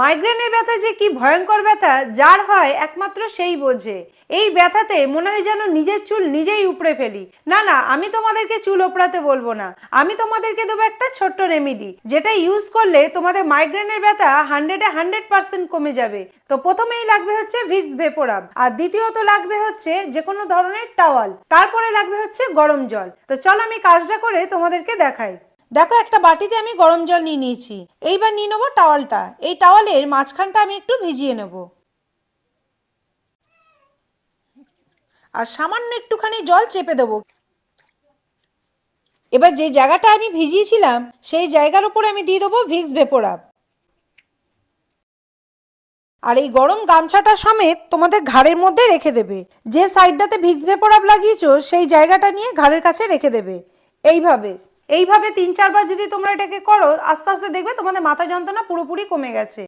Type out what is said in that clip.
মাইগ্রেনের ব্যথা যে কি ভয়ঙ্কর ব্যথা, যার হয় একমাত্র সেই বোঝে। এই ব্যথাতে মনে হয় যেন নিজের চুল নিজেই উপড়ে ফেলি। না না, আমি তোমাদেরকে চুল ওপড়াতে বলব না। আমি তোমাদেরকে দেবো একটা ছোট্ট রেমেডি যেটা ইউজ করলে তোমাদের মাইগ্রেনের ব্যথা হান্ড্রেডে হান্ড্রেড পার্সেন্ট কমে যাবে। তো প্রথমেই লাগবে হচ্ছে ভিক্স ভেপোরাব আর দ্বিতীয়ত লাগবে হচ্ছে যে কোনো ধরনের টাওয়াল তারপরে লাগবে হচ্ছে গরম জল। তো চল আমি কাজটা করে তোমাদেরকে দেখাই। দেখো, একটা বাটিতে আমি গরম জল নিয়ে নিয়েছি। এইবার নিয়ে নেব টাওয়ালটা। এই টাওয়ালের মাঝখানটা আমি একটু ভিজিয়ে নেব। আর সামান্য একটুখানি জল চেপে দেবো। এবার যে জায়গাটা আমি ভিজিয়েছিলাম, সেই জায়গার উপরে আমি দিয়ে দেবো ভিক্স ভেপোরাব আর এই গরম গামছাটা সমেত তোমাদের ঘাড়ের মধ্যে রেখে দেবে। যে সাইডটাতে ভিক্স ভেপোরাব লাগিয়েছো, সেই জায়গাটা নিয়ে ঘাড়ের কাছে রেখে দেবে। এইভাবে। এইভাবে তিন চারবার যদি তোমরা এটাকে করো, আস্তে আস্তে দেখবে তোমাদের মাথা যন্ত্রণা পুরোপুরি কমে গেছে।